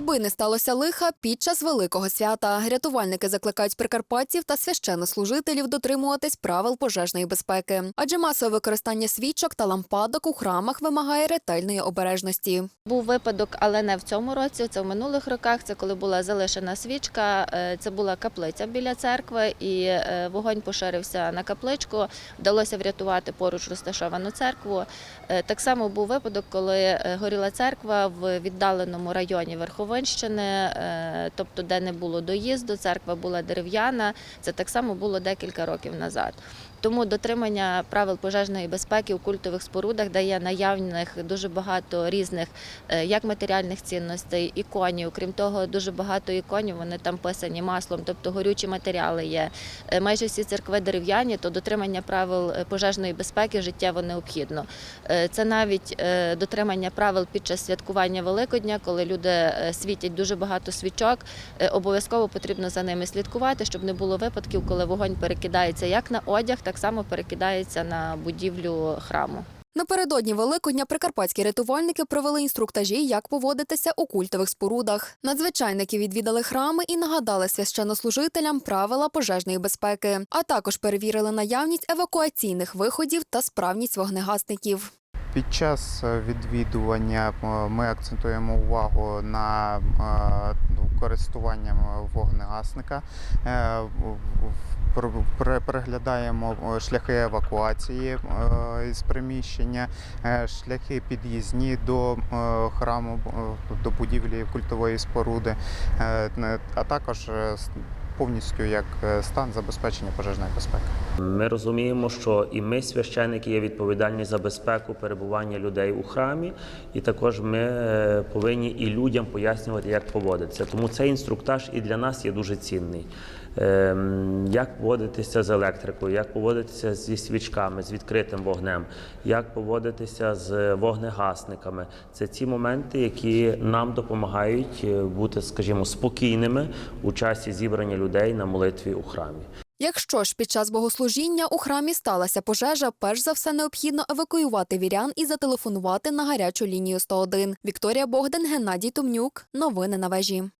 Аби не сталося лиха під час великого свята. Рятувальники закликають прикарпатців та священнослужителів дотримуватись правил пожежної безпеки, адже масове використання свічок та лампадок у храмах вимагає ретельної обережності. Був випадок, але не в цьому році. Це в минулих роках. Це коли була залишена свічка. е, Це була каплиця біля церкви, і е, вогонь поширився на капличку. Вдалося врятувати поруч розташовану церкву. Е, Так само був випадок, коли горіла церква в віддаленому районі Верховинщини, е, тобто де не було доїзду, церква була дерев'яна. Це так само було декілька років назад. Тому дотримання правил пожежної безпеки у культових спорудах дає наявних дуже багато різних е, як матеріальних цінностей, іконів. Крім того, дуже багато іконів вони там писані маслом, тобто горючі матеріали є. Е, Майже всі церкви дерев'яні, то дотримання правил пожежної безпеки життєво необхідно. Це навіть дотримання правил під час святкування Великодня, коли люди світять дуже багато свічок. Е, Обов'язково потрібно за ними слідкувати, щоб не було випадків, коли вогонь перекидається як на одяг, так само перекидається на будівлю храму. Напередодні Великодня прикарпатські рятувальники провели інструктажі, як поводитися у культових спорудах. Надзвичайники відвідали храми і нагадали священнослужителям правила пожежної безпеки, а також перевірили наявність евакуаційних виходів та справність вогнегасників. Під час е, відвідування ми акцентуємо увагу на е, ну, користуванням вогнегасника, Е, переглядаємо шляхи евакуації із приміщення, шляхи під'їзні до храму, до будівлі культової споруди, а також повністю як е, стан забезпечення пожежної безпеки. Ми розуміємо, що і ми, священники, є відповідальні за безпеку перебування людей у храмі, і також ми е, повинні і людям пояснювати, як поводитися. Тому цей інструктаж і для нас є дуже цінний. Ем, Як поводитися з електрикою, як поводитися зі свічками, з відкритим вогнем, як поводитися з вогнегасниками. Це ті моменти, які нам допомагають е, бути, скажімо, спокійними у часі зібрання людей на молитві у храмі. Якщо ж під час богослужіння у храмі сталася пожежа, перш за все необхідно евакуювати вірян і зателефонувати на гарячу лінію 101. Вікторія Богдан, Геннадій Томнюк. Новини на вежі.